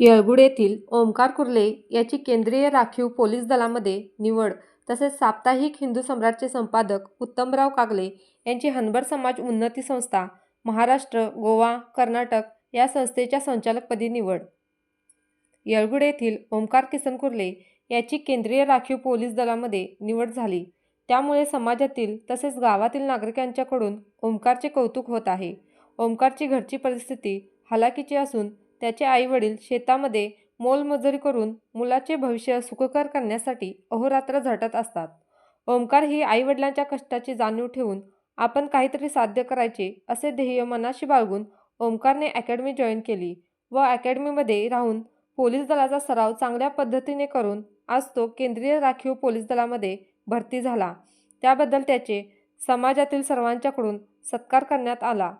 येळगुड येथील ओमकार कुर्ले याची केंद्रीय राखीव पोलीस दलामध्ये निवड तसेच साप्ताहिक हिंदू सम्राटचे संपादक उत्तमराव कागले यांची हनबर समाज उन्नती संस्था महाराष्ट्र गोवा कर्नाटक या संस्थेच्या संचालकपदी निवड. येळगुड येथील ओमकार किसन कुर्ले याची केंद्रीय राखीव पोलीस दलामध्ये निवड झाली. त्यामुळे समाजातील तसेच गावातील नागरिकांच्याकडून ओमकारचे कौतुक होत आहे. ओमकारची घरची परिस्थिती हलाखीची असून त्याचे आईवडील शेतामध्ये मोलमजुरी करून मुलाचे भविष्य सुखकर करण्यासाठी अहोरात्र झटत असतात. ओमकार ही आईवडिलांच्या कष्टाची जाणीव ठेवून आपण काहीतरी साध्य करायचे असे ध्येय मनाशी बाळगून ओमकारने अकॅडमी जॉईन केली व अकॅडमीमध्ये राहून पोलीस दलाचा सराव चांगल्या पद्धतीने करून आज तो केंद्रीय राखीव पोलीस दलामध्ये भरती झाला. त्याबद्दल त्याचे समाजातील सर्वांच्याकडून सत्कार करण्यात आला.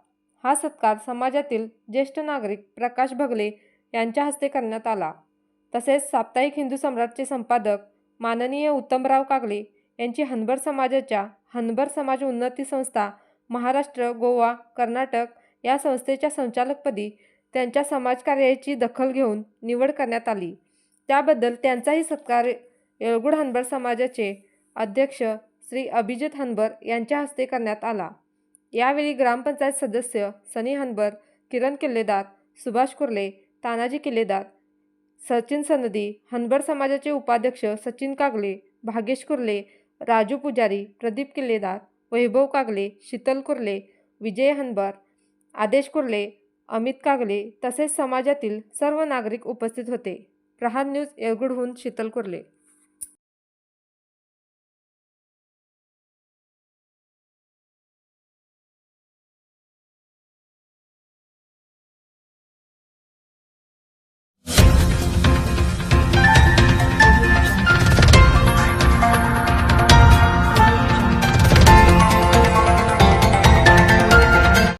हा सत्कार समाजातील ज्येष्ठ नागरिक प्रकाश भगले यांच्या हस्ते करण्यात आला. तसेच साप्ताहिक हिंदू सम्राटचे संपादक माननीय उत्तमराव कागले यांची हनबर समाजाच्या हनबर समाज उन्नती संस्था महाराष्ट्र गोवा कर्नाटक या संस्थेच्या संचालकपदी त्यांच्या समाजकार्याची दखल घेऊन निवड करण्यात आली. त्याबद्दल त्यांचाही सत्कार येळगुड हनबर समाजाचे अध्यक्ष श्री अभिजित हनबर यांच्या हस्ते करण्यात आला. यावेळी ग्रामपंचायत सदस्य सनी हनबर किरण किल्लेदार सुभाष कुर्ले तानाजी किल्लेदार सचिन सनदी हनबर समाजाचे उपाध्यक्ष सचिन कागले भागेश कुर्ले राजू पुजारी प्रदीप किल्लेदार वैभव कागले शीतल कुर्ले विजय हनबर आदेश कुर्ले अमित कागले तसेच समाजातील सर्व नागरिक उपस्थित होते. प्रहार न्यूज येळगुडहून शीतल कुर्ले.